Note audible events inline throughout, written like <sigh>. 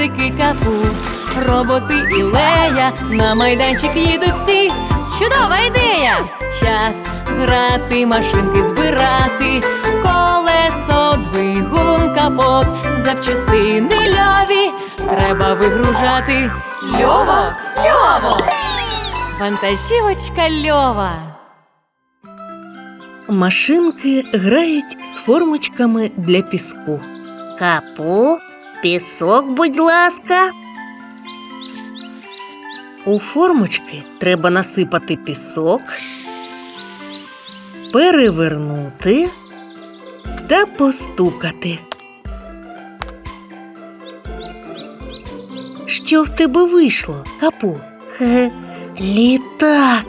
песики капу, роботи і лея, на майданчик їдуть всі. Чудова ідея! Час грати, машинки збирати, колесо, двигун, капот, запчастини льові треба вигружати. Льово, льово! Вантажівочка льова. Машинки грають з формочками для піску. Капу, пісок, будь ласка. У формочки треба насипати пісок, перевернути та постукати. Що в тебе вийшло, капу? Хе, літак.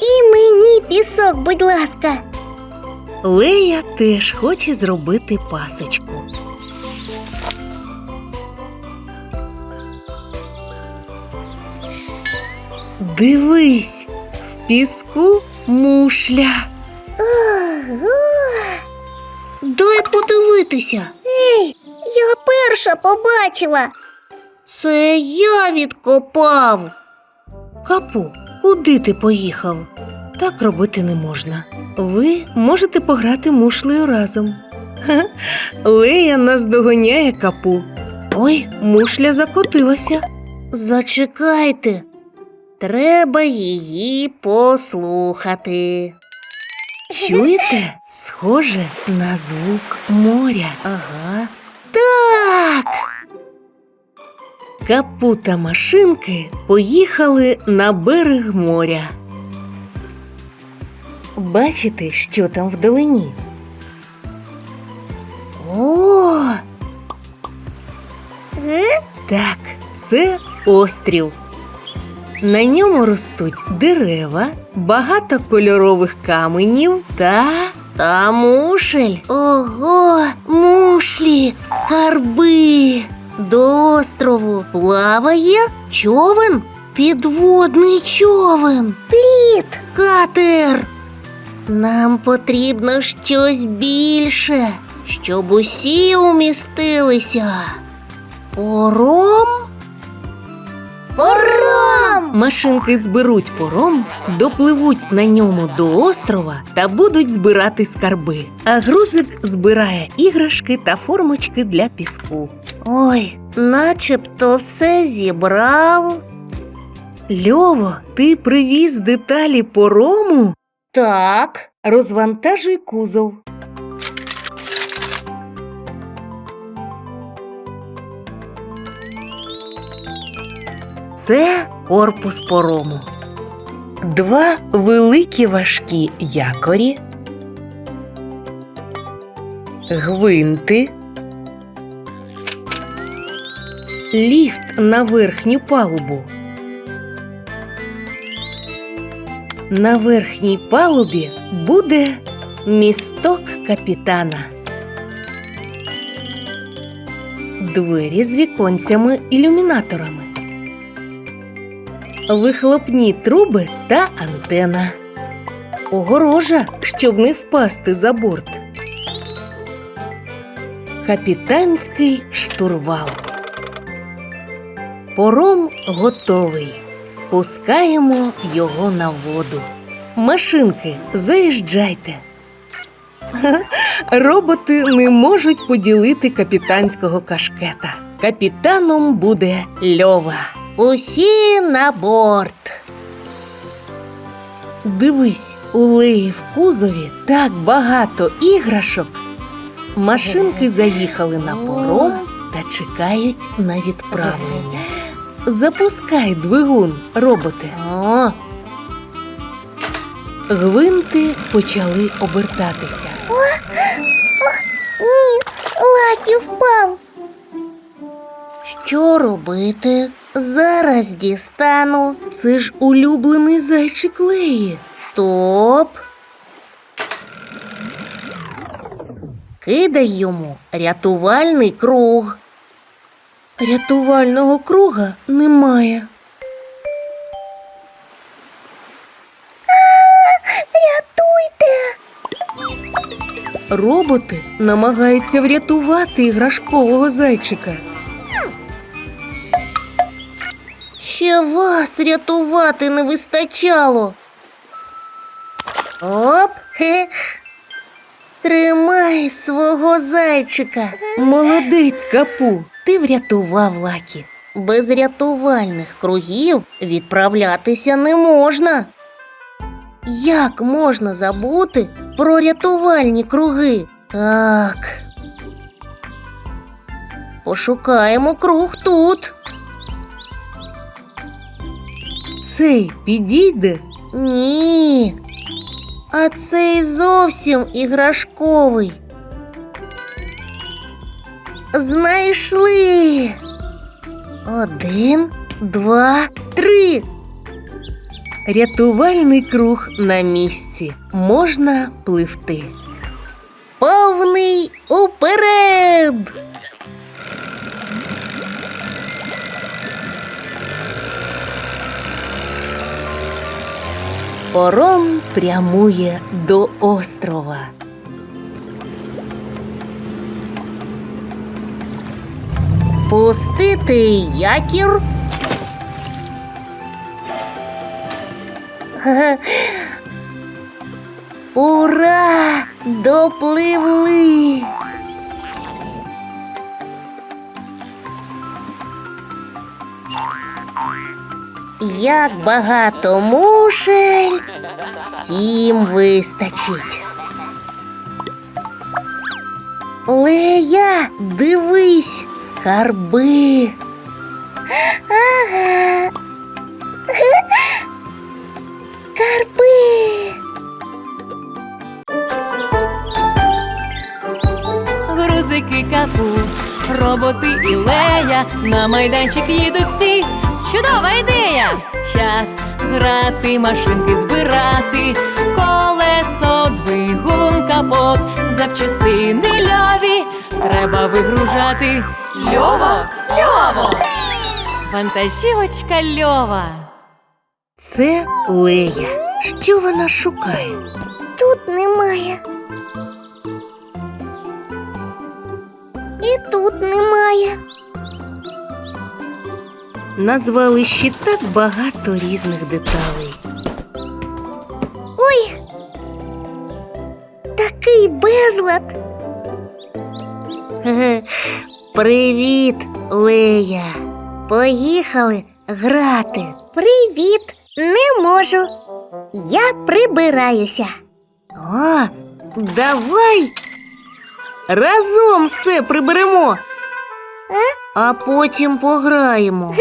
І мені пісок, будь ласка. Лея теж хоче зробити пасочку. Дивись, в піску мушля. Дай подивитися. Ей, я перша побачила. Це я відкопав. Капу, куди ти поїхав? Так робити не можна. Ви можете пограти мушлею разом. Ха, Лея наздоганяє капу. Ой, мушля закотилася. Зачекайте. Треба її послухати. Чуєте? Схоже на звук моря. Ага. Так. Капу та машинки поїхали на берег моря. Бачите, що там вдалині? О, так, це острів. На ньому ростуть дерева, багато кольорових каменів та Та мушель. Ого, мушлі, скарби. До острову плаває човен, підводний човен, пліт, катер. Нам потрібно щось більше, щоб усі умістилися. Пором? Пором! Машинки зберуть пором, допливуть на ньому до острова та будуть збирати скарби. А грузик збирає іграшки та формочки для піску. Ой, начебто все зібрав. Льово, ти привіз деталі порому? Так. Розвантажуй кузов. Це корпус порому. Два великі важкі якорі, гвинти, ліфт на верхню палубу. На верхній палубі буде місток капітана. Двері з віконцями-ілюмінаторами. Вихлопні труби та антена. Огорожа, щоб не впасти за борт. Капітанський штурвал. Пором готовий. Спускаємо його на воду. Машинки, заїжджайте. <laughs> Роботи не можуть поділити капітанського кашкета. Капітаном буде Льова. Усі на борт. Дивись, у Леї в кузові так багато іграшок. Машинки заїхали на пором та чекають на відправлення. Запускай двигун, роботи. О, Гвинти почали обертатися. О, ні, Лакі впав. Що робити? Зараз дістану. Це ж улюблений зайчик Леї. Стоп. Кидай йому рятувальний круг. Рятувального круга немає. Рятуйте. Роботи намагаються врятувати іграшкового зайчика. Ще вас рятувати не вистачало. Оп. Хе. Тримай свого зайчика. Молодець, капу, ти врятував лакі. Без рятувальних кругів відправлятися не можна. Як можна забути про рятувальні круги? Так. Пошукаємо круг тут. Цей підійде. Ні. А цей зовсім іграшковий. Знайшли. Один, два, три. Рятувальний круг на місці. Можна пливти. Повний Пором прямує до острова. Спустити якір. <laughs> Ура! Допливли! Як багато мушель, всім вистачить. Лея, дивись, скарби. Ага. Скарби. Грузики капу, роботи і лея, на майданчик їдуть всі. Чудова ідея! Час грати, машинки збирати, колесо, двигун, капот, запчастини льові. Треба вигружати. Льово, льово! Вантажівочка льова. Це Лея. Що вона шукає? Тут немає. І тут немає. На звалищі так багато різних деталей. Ой. Такий безлад. <laughs> Привіт, Лея. Поїхали грати. Привіт, не можу. Я прибираюся. А, давай разом все приберемо. А потім пограємо.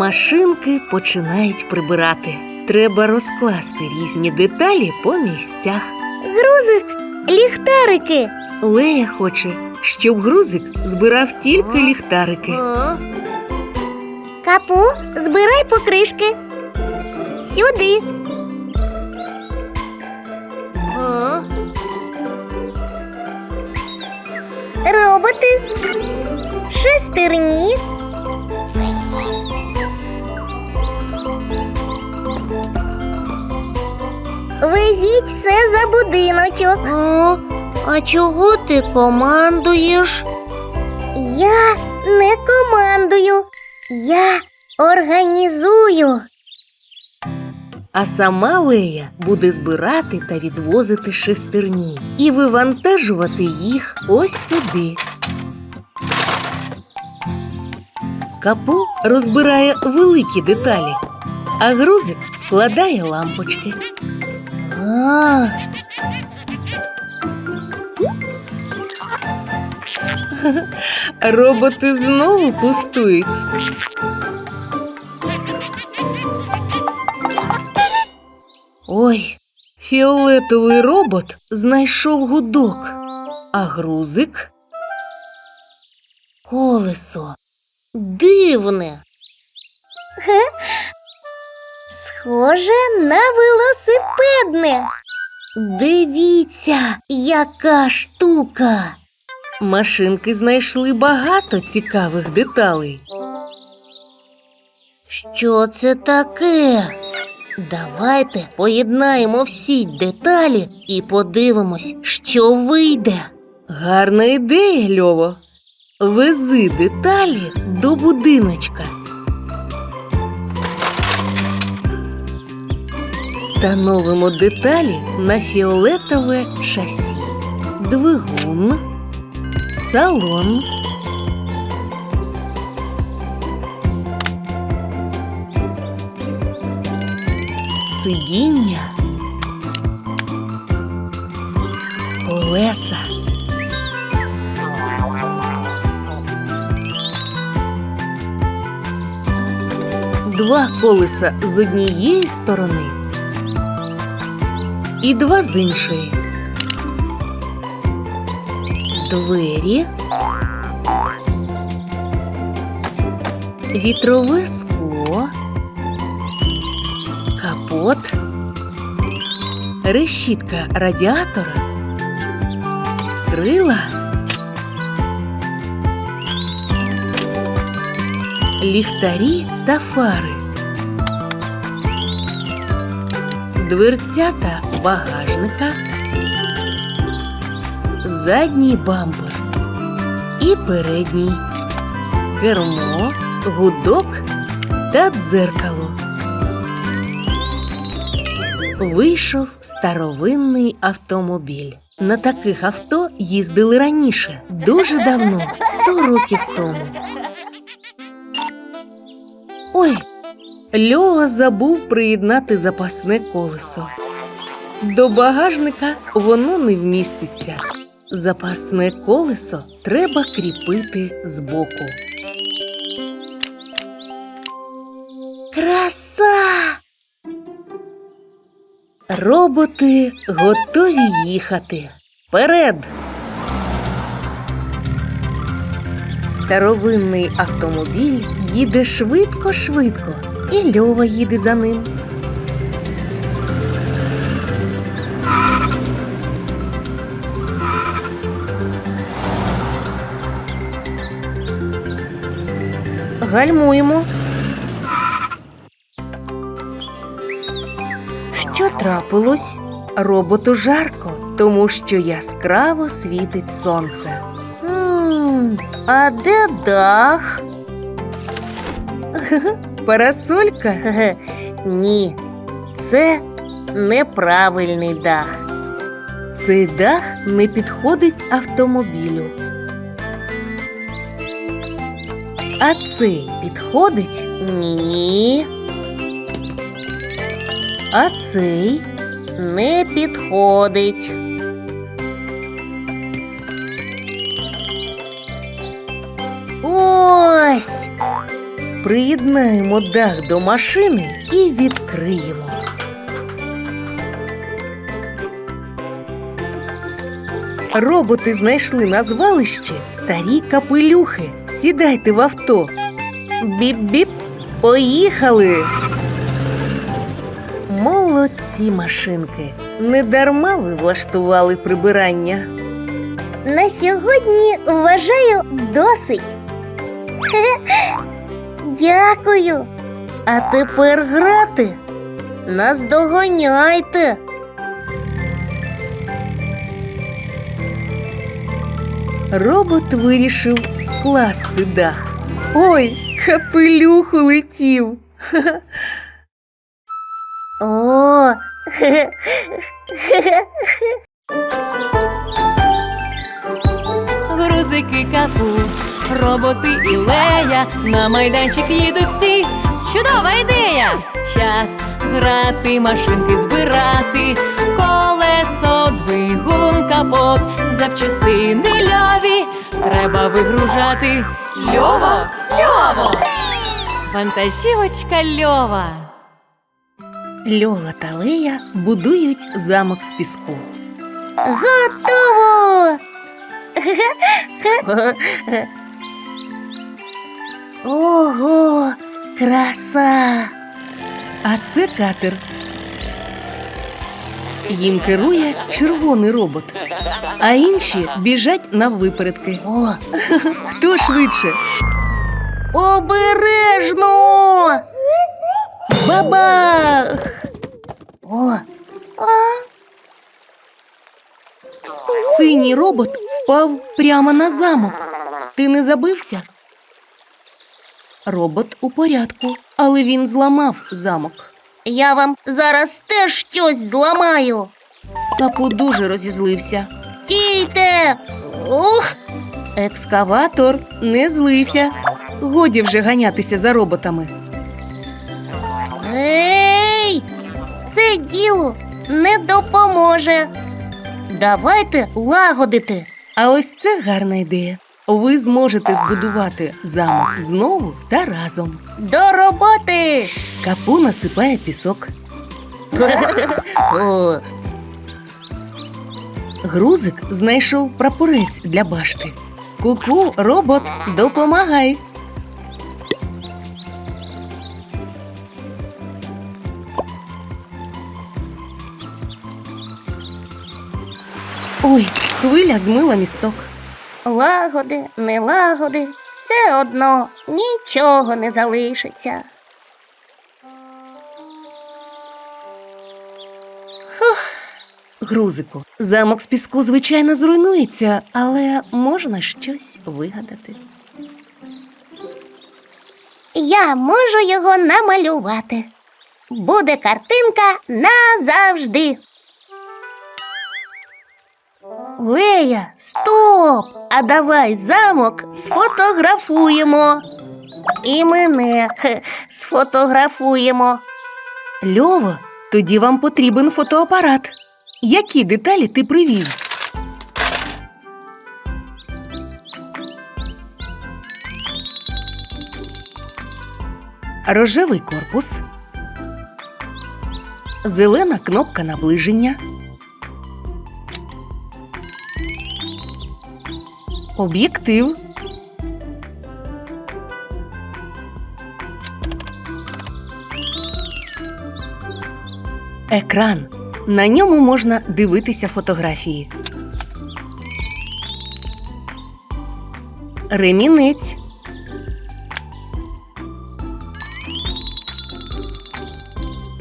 Машинки починають прибирати. Треба розкласти різні деталі по місцях. Грузик, ліхтарики. Лея хоче, щоб грузик збирав тільки ліхтарики. Капу, збирай покришки. Сюди. Роботи. Шестерні. Везіть все за будиночок. О, а чого ти командуєш? Я не командую. Я організую. А сама Лея буде збирати та відвозити шестерні і вивантажувати їх ось сюди. Капу розбирає великі деталі, а грузик складає лампочки. Роботи знову пустують. Ой, фіолетовий робот знайшов гудок, а грузик колесо. дивне. Схоже на велосипедне. Дивіться, яка штука. Машинки знайшли багато цікавих деталей. Що це таке? Давайте поєднаємо всі деталі і подивимось, що вийде. Гарна ідея, Льово. Вези деталі до будиночка. Становимо деталі на фіолетове шасі. Двигун, салон. Сидіння. Колеса. Два колеса з однієї сторони і два з іншої. Двері. Вітрове скло. Капот. Решітка радіатора. Крила. Ліхтарі та фари. Дверцята багажника. Задній бампер і передній. Кермо, гудок та дзеркало. Вийшов старовинний автомобіль. На таких авто їздили раніше, дуже давно, сто років тому. Ой, Льова забув приєднати запасне колесо. До багажника воно не вміститься. Запасне колесо треба кріпити збоку. Краса! Роботи готові їхати. Вперед! Старовинний автомобіль їде швидко-швидко, і Льова їде за ним. Гальмуємо. Що трапилось? Роботу жарко, тому що яскраво світить сонце. М, а де дах? <laughs> Парасолька? <laughs> Ні, це неправильний дах. Цей дах не підходить автомобілю. А цей підходить, Ні, а цей не підходить. Ось. приєднаємо дах до машини і відкриємо. Роботи знайшли на звалищі старі капелюхи. Сідайте в авто. Біп-біп, поїхали. Молодці машинки. Не дарма ви влаштували прибирання. На сьогодні вважаю досить. <laughs> Дякую. А тепер грати. Наздоганяйте. Робот вирішив скласти дах. Ой, капелюх улетів. <laughs> О. <laughs> Грузики капу, роботи і лея, на майданчик їдуть всі. Чудова ідея! Час грати, машинки збирати, колесо, двигун, капот, запчастини льові треба вигружати. Льово, льово! Вантажівочка льова. Льова та Лея будують замок з піску. Готово. Ого, краса. А це катер. Їм керує червоний робот, а інші біжать на випередки. О, Хто швидше? обережно. Бабах! О, Синій робот впав прямо на замок. Ти не забився? Робот у порядку, але він зламав замок. Я вам зараз теж щось зламаю. Капу дуже розізлився. Стійте! Ух! Екскаватор, не злися. Годі вже ганятися за роботами. Ей! Це діло не допоможе. Давайте лагодити. А ось це гарна ідея. Ви зможете збудувати замок знову та разом. До роботи! Капу насипає пісок. О, Грузик знайшов прапорець для башти. Ку-ку, робот, допомагай. Ой, хвиля змила місток. Лагоди, не лагоди, все одно нічого не залишиться. Грузику, замок з піску, звичайно, зруйнується, але можна щось вигадати. Я можу його намалювати. Буде картинка назавжди. Лея, стоп! А давай замок сфотографуємо. І мене хе, <laughs> сфотографуємо. Льово, тоді вам потрібен фотоапарат. Які деталі ти привіз? Рожевий корпус, зелена кнопка наближення, об'єктив, екран. На ньому можна дивитися фотографії. Ремінець.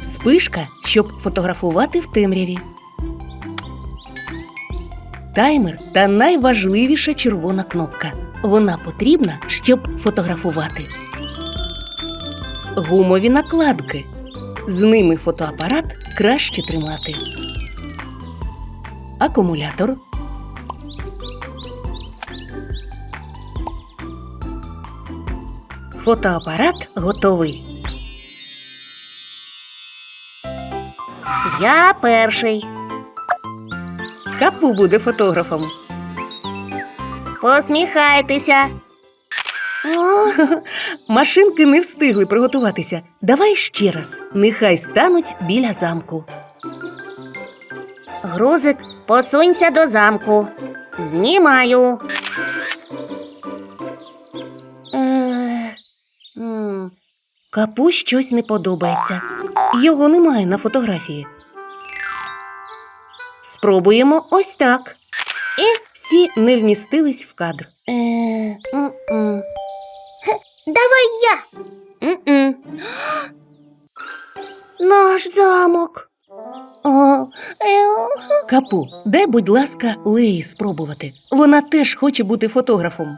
Спишка, щоб фотографувати в темряві. Таймер та найважливіша червона кнопка. Вона потрібна, щоб фотографувати. Гумові накладки. З ними фотоапарат краще тримати. Акумулятор. Фотоапарат готовий. Я перший. Капу буде фотографом. Посміхайтеся. О, Машинки не встигли приготуватися. Давай ще раз. Нехай стануть біля замку. грузик, посунься до замку. Знімаю. Е, м, Капу щось не подобається. Його немає на фотографії. Спробуємо ось так. І? Всі не вмістились в кадр. Е. Давай я. М-м. Наш замок. О, е, Капу, дай, будь ласка, Леї спробувати. Вона теж хоче бути фотографом.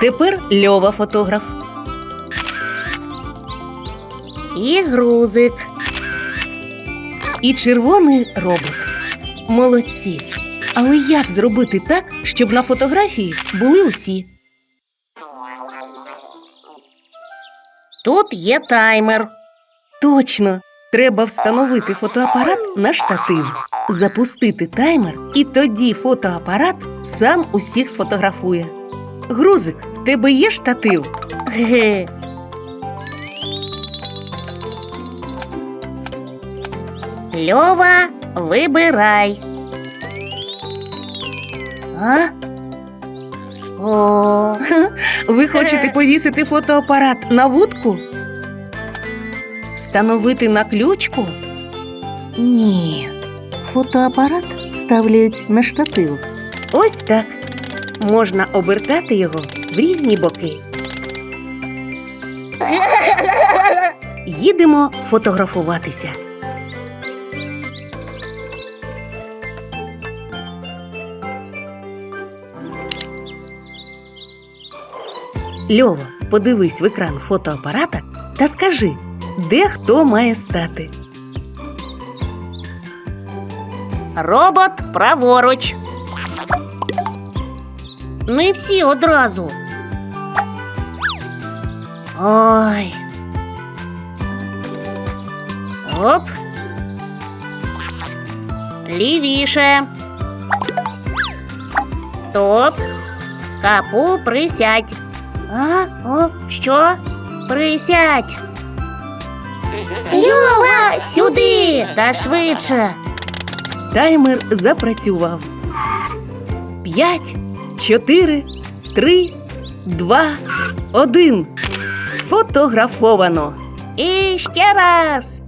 Тепер Льова фотограф. І грузик. І червоний робот. Молодці. Але як зробити так, щоб на фотографії були усі? Тут є таймер. Точно! Треба встановити фотоапарат на штатив, запустити таймер, і тоді фотоапарат сам усіх сфотографує. Грузик, в тебе є штатив? Ге. Льова, вибирай. А? О, <laughs> Ви хочете повісити фотоапарат на вудку? Встановити на ключку? Ні. Фотоапарат ставлять на штатив. Ось так. Можна обертати його в різні боки. Їдемо фотографуватися. Льово, подивись в екран фотоапарата та скажи, де хто має стати. Робот праворуч. Не всі одразу. Ой. Оп. Лівіше. Стоп. Капу присядь. А? О, що? Присядь. Льова, сюди! Та швидше. Таймер запрацював. П'ять, чотири, три, два, один. Сфотографовано. І ще раз.